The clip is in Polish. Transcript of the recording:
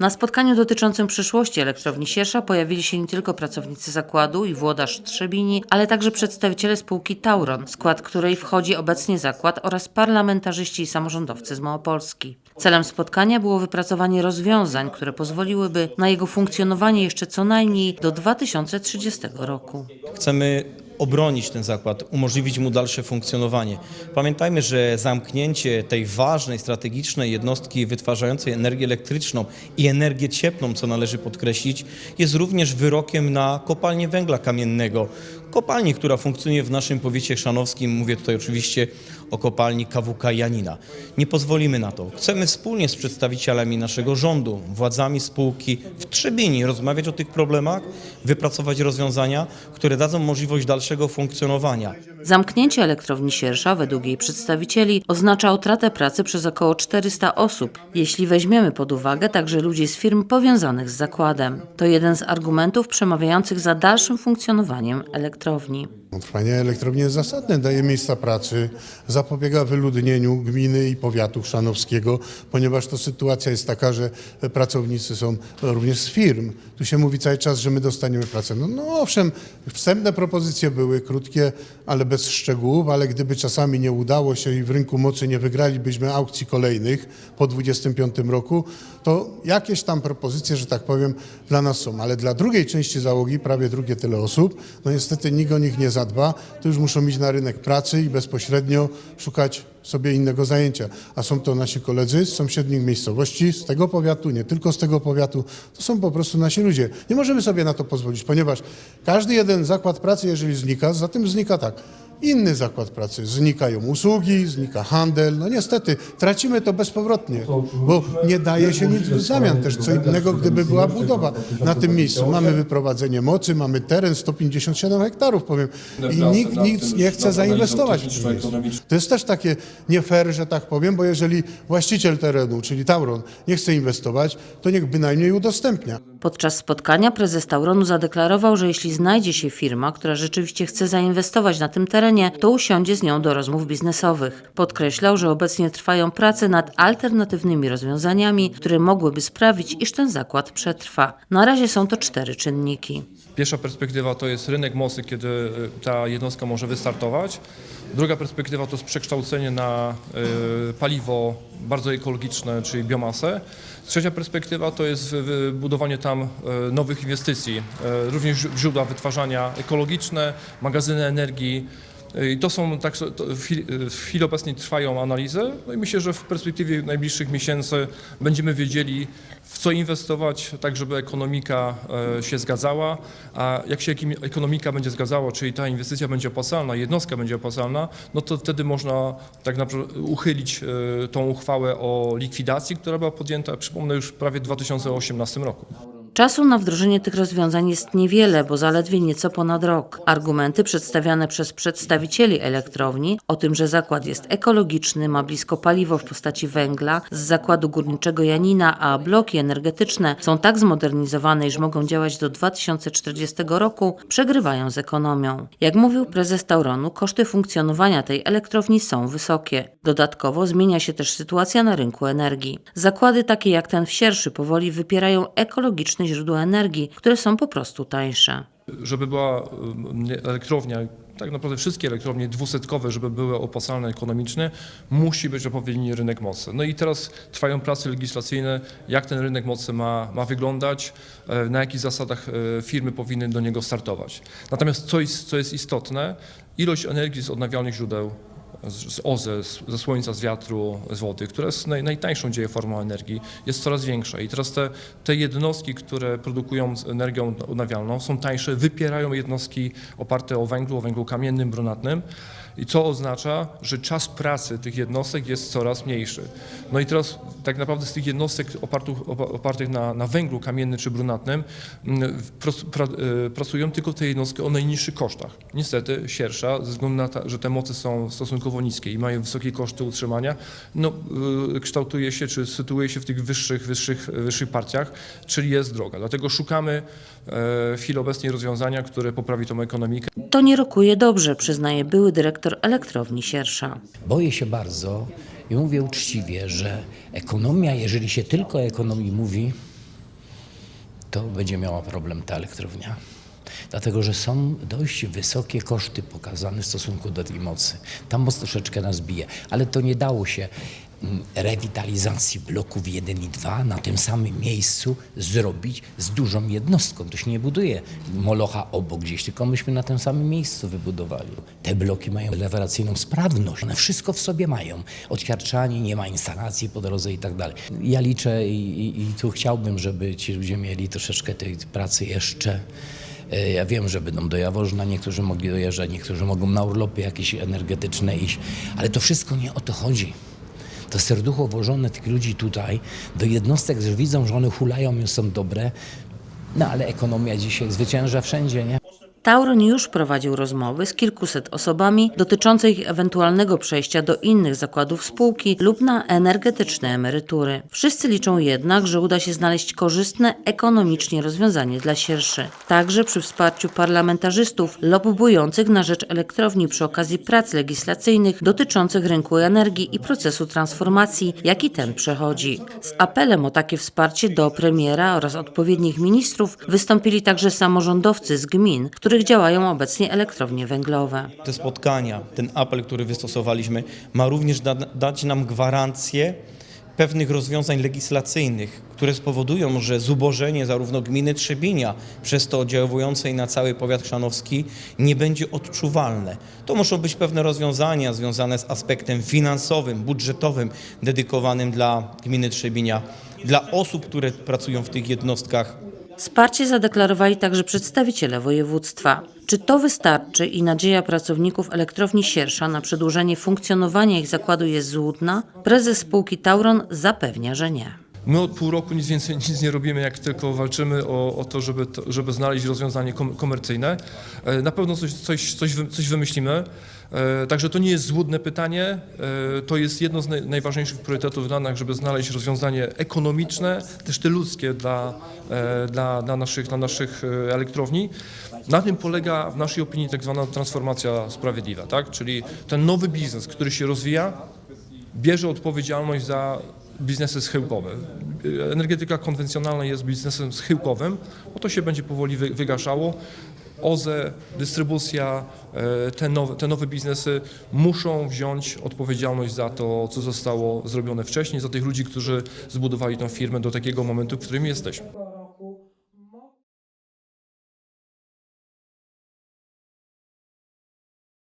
Na spotkaniu dotyczącym przyszłości elektrowni Siersza pojawili się nie tylko pracownicy zakładu i włodarz Trzebini, ale także przedstawiciele spółki Tauron, skład której wchodzi obecnie zakład oraz parlamentarzyści i samorządowcy z Małopolski. Celem spotkania było wypracowanie rozwiązań, które pozwoliłyby na jego funkcjonowanie jeszcze co najmniej do 2030 roku. Chcemy obronić ten zakład, umożliwić mu dalsze funkcjonowanie. Pamiętajmy, że zamknięcie tej ważnej, strategicznej jednostki wytwarzającej energię elektryczną i energię cieplną, co należy podkreślić, jest również wyrokiem na kopalnię węgla kamiennego. Kopalni, która funkcjonuje w naszym powiecie chrzanowskim, mówię tutaj oczywiście o kopalni KWK Janina. Nie pozwolimy na to. Chcemy wspólnie z przedstawicielami naszego rządu, władzami spółki w Trzebini rozmawiać o tych problemach, wypracować rozwiązania, które dadzą możliwość dalszego funkcjonowania. Zamknięcie elektrowni Siersza według jej przedstawicieli oznacza utratę pracy przez około 400 osób, jeśli weźmiemy pod uwagę także ludzi z firm powiązanych z zakładem. To jeden z argumentów przemawiających za dalszym funkcjonowaniem elektrowni. Trwanie elektrowni jest zasadne, daje miejsca pracy, zapobiega wyludnieniu gminy i powiatu chrzanowskiego, ponieważ to sytuacja jest taka, że pracownicy są również z firm. Tu się mówi cały czas, że my dostaniemy pracę. No, no owszem, wstępne propozycje były krótkie, ale bez szczegółów, ale gdyby czasami nie udało się i w rynku mocy nie wygralibyśmy aukcji kolejnych po 25 roku, to jakieś tam propozycje, że tak powiem, dla nas są. Ale dla drugiej części załogi, prawie drugie tyle osób, no niestety nikt o nich nie zadba, to już muszą iść na rynek pracy i bezpośrednio szukać sobie innego zajęcia. A są to nasi koledzy z sąsiednich miejscowości, z tego powiatu, nie tylko z tego powiatu, to są po prostu nasi ludzie. Nie możemy sobie na to pozwolić, ponieważ każdy jeden zakład pracy, jeżeli znika, za tym znika tak. Inny zakład pracy, znikają usługi, znika handel. No niestety, tracimy to bezpowrotnie, bo nie daje się nic w zamian. Też co innego, gdyby była budowa na tym miejscu. Mamy wyprowadzenie mocy, mamy teren 157 hektarów, powiem, i nikt nic nie chce zainwestować w tym miejscu. To jest też takie nie fair, że tak powiem, bo jeżeli właściciel terenu, czyli Tauron, nie chce inwestować, to niech bynajmniej udostępnia. Podczas spotkania prezes Tauronu zadeklarował, że jeśli znajdzie się firma, która rzeczywiście chce zainwestować na tym terenie, to usiądzie z nią do rozmów biznesowych. Podkreślał, że obecnie trwają prace nad alternatywnymi rozwiązaniami, które mogłyby sprawić, iż ten zakład przetrwa. Na razie są to cztery czynniki. Pierwsza perspektywa to jest rynek mocy, kiedy y, ta jednostka może wystartować. Druga perspektywa to jest przekształcenie na y, paliwo bardzo ekologiczne, czyli biomasę. Trzecia perspektywa to jest wybudowanie tam y, nowych inwestycji, y, również źródła wytwarzania ekologiczne, magazyny energii. Y, I to są, tak, to w chwili, w chwili obecnej trwają analizy no i myślę, że w perspektywie najbliższych miesięcy będziemy wiedzieli, w co inwestować, tak żeby ekonomika e, się zgadzała, a jak się ekonomika będzie zgadzała, czyli ta inwestycja będzie opłacalna, jednostka będzie opłacalna, no to wtedy można tak naprawdę uchylić e, tą uchwałę o likwidacji, która była podjęta, przypomnę, już prawie w 2018 roku. Czasu na wdrożenie tych rozwiązań jest niewiele, bo zaledwie nieco ponad rok. Argumenty przedstawiane przez przedstawicieli elektrowni o tym, że zakład jest ekologiczny, ma blisko paliwo w postaci węgla z zakładu górniczego Janina, a bloki energetyczne są tak zmodernizowane, iż mogą działać do 2040 roku, przegrywają z ekonomią. Jak mówił prezes Tauronu, koszty funkcjonowania tej elektrowni są wysokie. Dodatkowo zmienia się też sytuacja na rynku energii. Zakłady takie jak ten w Sierszy powoli wypierają ekologiczne źródła energii, które są po prostu tańsze. żeby była elektrownia, tak naprawdę wszystkie elektrownie dwusetkowe, żeby były opłacalne ekonomicznie, musi być odpowiedni rynek mocy. No i teraz trwają prace legislacyjne, jak ten rynek mocy ma, ma wyglądać, e, na jakich zasadach e, firmy powinny do niego startować. Natomiast co jest, co jest istotne, ilość energii z odnawialnych źródeł, z OZE, z- ze słońca, z wiatru, z wody, która jest naj, najtańszą dzieje formą energii, jest coraz większa. I teraz te, te jednostki, które produkują z energią odnawialną, są tańsze, wypierają jednostki oparte o węglu, o węglu kamiennym, brunatnym. I co oznacza, że czas pracy tych jednostek jest coraz mniejszy. No i teraz tak naprawdę z tych jednostek opartych, opa- opartych na, na węglu kamiennym czy brunatnym mm, pra, e, pracują tylko te jednostki o najniższych kosztach. Niestety siersza, ze względu na to, że te moce są stosunkowo niskie i mają wysokie koszty utrzymania, no, y, kształtuje się czy sytuuje się w tych wyższych, wyższych, wyższych partiach, czyli jest droga. Dlatego szukamy e, w chwili obecnej rozwiązania, które poprawi tą ekonomikę. To nie rokuje dobrze, przyznaje były dyrektor elektrowni Siersza. Boję się bardzo, I mówię uczciwie, że ekonomia, jeżeli się tylko o ekonomii mówi, to będzie miała problem ta elektrownia. Dlatego, że są dość wysokie koszty pokazane w stosunku do tej mocy. Tam moc troszeczkę nas bije, ale to nie dało się rewitalizacji bloków 1 i 2 na tym samym miejscu zrobić z dużą jednostką. To się nie buduje molocha obok gdzieś, tylko myśmy na tym samym miejscu wybudowali. Te bloki mają rewelacyjną sprawność. One wszystko w sobie mają. Odsiarczanie, nie ma instalacji po drodze i tak dalej. Ja liczę i, i, i tu chciałbym, żeby ci ludzie mieli troszeczkę tej pracy jeszcze. E, Ja wiem, że będą do Jaworzna, niektórzy mogli dojeżdżać, niektórzy mogą na urlopy jakieś energetyczne iść, ale to wszystko nie o to chodzi. To serducho włożone tych ludzi tutaj do jednostek, że widzą, że one hulają i są dobre, no ale ekonomia dzisiaj zwycięża wszędzie, nie? Tauron już prowadził rozmowy z kilkuset osobami dotyczące ich ewentualnego przejścia do innych zakładów spółki lub na energetyczne emerytury. Wszyscy liczą jednak, że uda się znaleźć korzystne ekonomicznie rozwiązanie dla sierszy. Także przy wsparciu parlamentarzystów lobbujących na rzecz elektrowni przy okazji prac legislacyjnych dotyczących rynku energii i procesu transformacji, jaki ten przechodzi. Z apelem o takie wsparcie do premiera oraz odpowiednich ministrów wystąpili także samorządowcy z gmin, w których działają obecnie elektrownie węglowe. Te spotkania, ten apel, który wystosowaliśmy, ma również da, dać nam gwarancję pewnych rozwiązań legislacyjnych, które spowodują, że zubożenie zarówno gminy Trzebinia, przez to oddziałującej na cały powiat chrzanowski, nie będzie odczuwalne. To muszą być pewne rozwiązania związane z aspektem finansowym, budżetowym, dedykowanym dla gminy Trzebinia, dla osób, które pracują w tych jednostkach, Wsparcie zadeklarowali także przedstawiciele województwa. Czy to wystarczy i nadzieja pracowników elektrowni Siersza na przedłużenie funkcjonowania ich zakładu jest złudna? Prezes spółki Tauron zapewnia, że nie. My od pół roku nic więcej nic nie robimy, jak tylko walczymy o, o to, żeby, to, żeby znaleźć rozwiązanie kom, komercyjne. E, Na pewno coś, coś, coś, coś wymyślimy. E, Także to nie jest złudne pytanie. E, To jest jedno z naj, najważniejszych priorytetów dla nas, żeby znaleźć rozwiązanie ekonomiczne, też te ludzkie dla, e, dla, dla, naszych, dla naszych elektrowni. Na tym polega w naszej opinii tak zwana transformacja sprawiedliwa, tak? czyli ten nowy biznes, który się rozwija, bierze odpowiedzialność za biznesy schyłkowe. Energetyka konwencjonalna jest biznesem schyłkowym, bo to się będzie powoli wy- wygaszało. OZE, dystrybucja, e, te nowe, te nowe biznesy muszą wziąć odpowiedzialność za to, co zostało zrobione wcześniej, za tych ludzi, którzy zbudowali tę firmę do takiego momentu, w którym jesteśmy.